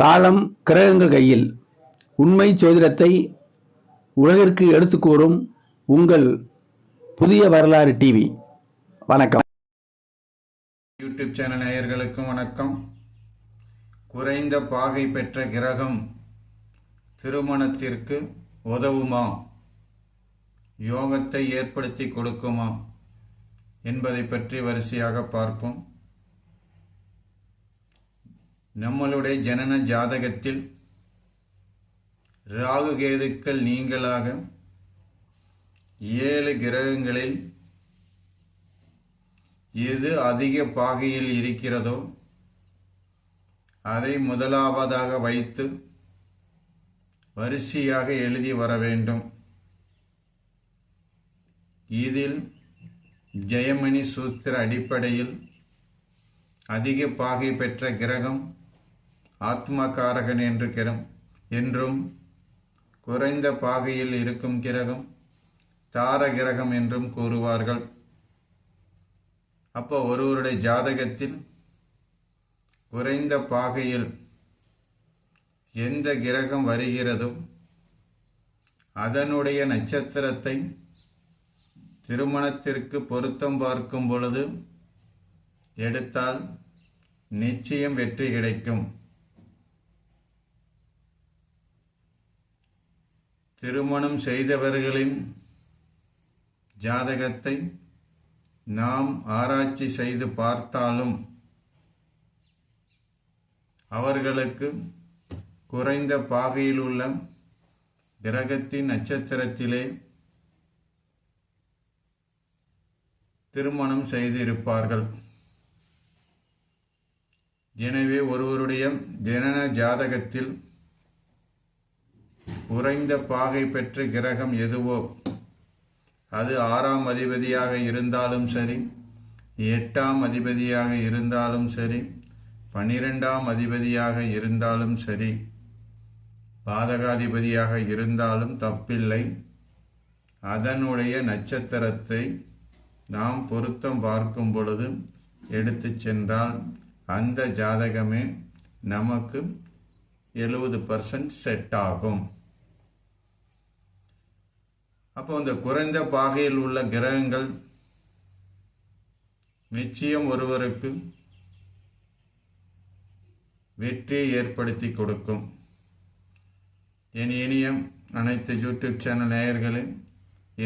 காலம் கிரகங்கள் கையில். உண்மை ஜோதிடத்தை உலகிற்கு எடுத்து கூறும் உங்கள் புதிய வரலாறு டிவி வணக்கம். யூடியூப் சேனல் நேயர்களுக்கும் வணக்கம். குறைந்த பாகை பெற்ற கிரகம் திருமணத்திற்கு உதவுமா? யோகத்தை ஏற்படுத்தி கொடுக்குமா? என்பதை பற்றி வரிசையாக பார்ப்போம். நம்மளுடைய ஜனன ஜாதகத்தில் ராகு கேதுக்கள் நீங்களாக ஏழு கிரகங்களில் எது அதிக பாகையில் இருக்கிறதோ அதை முதலாவதாக வைத்து வரிசையாக எழுதி வர வேண்டும். இதில் ஜெயமணி சூத்திர அடிப்படையில் அதிக பாகை பெற்ற கிரகம் ஆத்மகாரகன் என்று கிரம். என்றும் குறைந்த பாகையில் இருக்கும் கிரகம் தார கிரகம் என்றும் கூறுவார்கள். அப்போ ஒருவருடைய ஜாதகத்தில் குறைந்த பாகையில் எந்த கிரகம் வருகிறதோ அதனுடைய நட்சத்திரத்தை திருமணத்திற்கு பொருத்தம் பார்க்கும் பொழுது எடுத்தால் நிச்சயம் வெற்றி கிடைக்கும். திருமணம் செய்தவர்களின் ஜாதகத்தை நாம் ஆராய்ச்சி செய்து பார்த்தாலும் அவர்களுக்கு குறைந்த பாகையில் உள்ள கிரகத்தின் நட்சத்திரத்திலே திருமணம் செய்திருப்பார்கள். எனவே ஒருவருடைய ஜனன ஜாதகத்தில் குறைந்த பாகை பெற்ற கிரகம் எதுவோ? அது ஆறாம் அதிபதியாக இருந்தாலும் சரி எட்டாம் அதிபதியாக இருந்தாலும் சரி பன்னிரெண்டாம் அதிபதியாக இருந்தாலும் சரி பாதகாதிபதியாக இருந்தாலும் தப்பில்லை. அதனுடைய நட்சத்திரத்தை நாம் பொருத்தம் பார்க்கும் பொழுது எடுத்துச் சென்றால் அந்த ஜாதகமே நமக்கு எழுபது பர்சன்ட் செட் ஆகும். அப்போ இந்த குறைந்த பாகையில் உள்ள கிரகங்கள் நிச்சயம் ஒருவருக்கு வெற்றியை ஏற்படுத்தி கொடுக்கும். என் இனிய அனைத்து யூடியூப் சேனல் நேயர்களே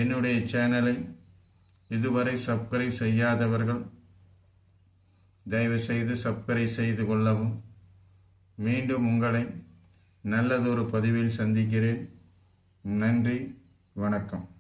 என்னுடைய சேனலை இதுவரை சப்ஸ்கிரைப் செய்யாதவர்கள் தயவு செய்து சப்ஸ்கிரைப் செய்து கொள்ளவும். மீண்டும் உங்களை நல்லதொரு பதிவில் சந்திக்கிறேன். நன்றி. வணக்கம்.